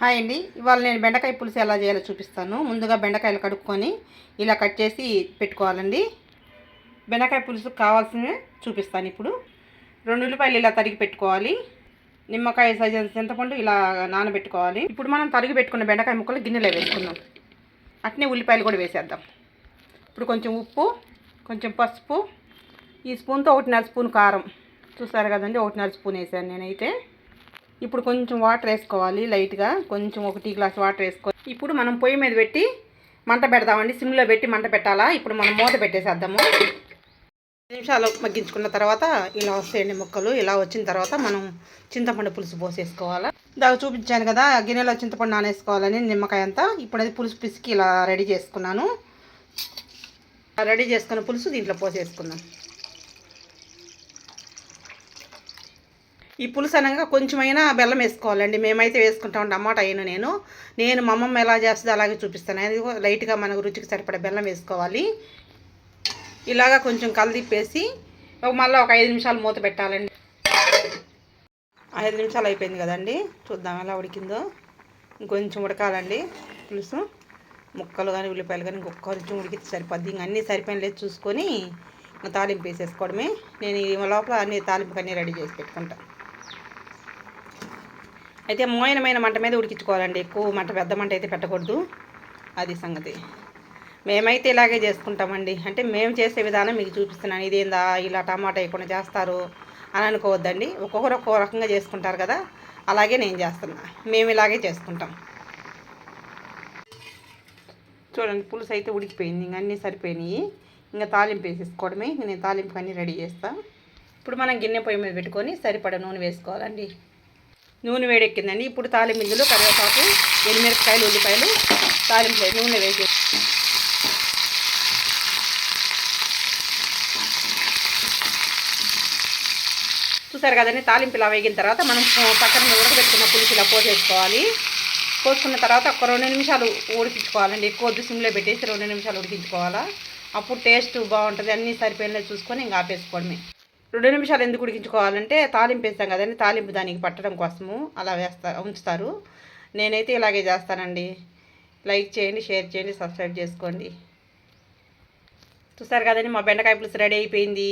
Hi అండి. ఇవాళ నేను బెండకాయ పులుసు ఎలా చేయాలో చూపిస్తాను. ముందుగా బెండకాయలు కడుక్కొని ఇలా కట్ చేసి పెట్టుకోవాలండి. బెండకాయ పులుసు కావాల్సినవి చూపిస్తాను ఇప్పుడు. రెండు ఉల్లిపాయలు ఇలా తరిగి పెట్టుకోవాలి. నిమ్మకాయ సైజు చింతపండు ఇలా నానబెట్టుకోవాలి. ఇప్పుడు మనం తరిగి పెట్టుకున్న బెండకాయ ముక్కలు గిన్నెలో వేసుకుందాం. అట్నే ఉల్లిపాయలు కూడా వేసేద్దాం. ఇప్పుడు కొంచెం ఉప్పు కొంచెం పసుపు ఈ స్పూన్తో ఒకటిన్నర స్పూన్ కారం. చూసారు కదండి ఒకటిన్నర స్పూన్ వేసాను నేనైతే. ఇప్పుడు కొంచెం వాటర్ వేసుకోవాలి లైట్గా. కొంచెం ఒక టీ గ్లాస్ వాటర్ వేసుకోవాలి ఇప్పుడు మనం పొయ్యి మీద పెట్టి మంట పెడదామండి. సిమ్లో పెట్టి మంట పెట్టాలా? ఇప్పుడు మనం మూత పెట్టేసేద్దాము. ఐదు నిమిషాలు మగ్గించుకున్న తర్వాత ఇలా వస్తాయండి ముక్కలు. ఇలా వచ్చిన తర్వాత మనం చింతపండు పులుసు పోసేసుకోవాలా. దాకా చూపించాను కదా గిన్నెలో చింతపండు నానేసుకోవాలని నిమ్మకాయ అంతా. ఇప్పుడు అది పులుసు పిసికి ఇలా రెడీ చేసుకున్నాను. రెడీ చేసుకున్న పులుసు దీంట్లో పోసేసుకుందాం. ఈ పులుసు అనగా కొంచెమైనా బెల్లం వేసుకోవాలండి. మేమైతే వేసుకుంటాం టమాటా అయిన నేను. నేను మా అమ్మమ్మ ఎలా చేస్తుందో అలాగే చూపిస్తాను. అది లైట్గా మనకు రుచికి సరిపడే బెల్లం వేసుకోవాలి. ఇలాగా కొంచెం కలదిప్పేసి ఒక మళ్ళీ ఒక ఐదు నిమిషాలు మూత పెట్టాలండి. ఐదు నిమిషాలు అయిపోయింది కదండి. చూద్దాం ఎలా ఉడికిందో. ఇంకొంచెం ఉడకాలండి పులుసు. ముక్కలు కానీ ఉల్లిపాయలు కానీ ఇంకొక కొంచెం ఉడికితే సరిపోద్ది. ఇంక అన్నీ సరిపోయిన లేదు చూసుకొని ఇంకా తాలింపు వేసేసుకోవడమే. నేను ఈ లోపల అన్ని తాలింపుకి అన్నీ రెడీ చేసి పెట్టుకుంటాను అయితే మోయనమైన మంట మీద ఉడికించుకోవాలండి. ఎక్కువ మంట పెద్ద మంట అయితే పెట్టకూడదు. అది సంగతి. మేమైతే ఇలాగే చేసుకుంటామండి. అంటే మేము చేసే విధానం మీకు చూపిస్తున్నాను. ఇదేందా ఇలా టమాటా వేయకుండా చేస్తారు అని అనుకోవద్దండి. ఒక్కొక్కరు ఒక్కో రకంగా చేసుకుంటారు కదా. అలాగే నేను చేస్తున్నా. మేము ఇలాగే చేసుకుంటాం. చూడండి పులుసు అయితే ఉడికిపోయింది. ఇంక అన్నీ సరిపోయినాయి. ఇంకా తాలింపు వేసేసుకోవడమే. ఇంక నేను తాలింపు అన్నీ రెడీ చేస్తాను ఇప్పుడు మనం గిన్నె పొయ్యి మీద పెట్టుకొని సరిపడ నూనె వేసుకోవాలండి. నూనె వేడెక్కిందండి. ఇప్పుడు తాలింపు ఇందులో కరివేపాకు ఎనిమిరపకాయలు ఉల్లిపాయలు తాలింపు నూనె వేసి చూసారు కదండి తాలింపు ఇలా వేగిన తర్వాత మనం పక్కన ఉడకబెట్టుకున్న పులుసు ఇలా పోసేసుకోవాలి పోసుకున్న తర్వాత ఒక రెండు నిమిషాలు ఉడికించుకోవాలండి. ఎక్కువ సిమ్లో పెట్టేసి రెండు నిమిషాలు ఉడికించుకోవాలా. అప్పుడు టేస్ట్ బాగుంటుంది అన్నీ సరిపోయినా చూసుకొని ఇంకా ఆపేసుకోవడమే. రెండు నిమిషాలు ఎందుకు ఉడికించుకోవాలంటే తాలింపు వేస్తాం కదండి తాలింపు దానికి పట్టడం కోసము అలా వేస్తా ఉంచుతారు. నేనైతే ఇలాగే చేస్తానండి. లైక్ చేయండి షేర్ చేయండి సబ్స్క్రైబ్ చేసుకోండి. చూసారు కదండి మా బెండకాయ పులుసు రెడీ అయిపోయింది.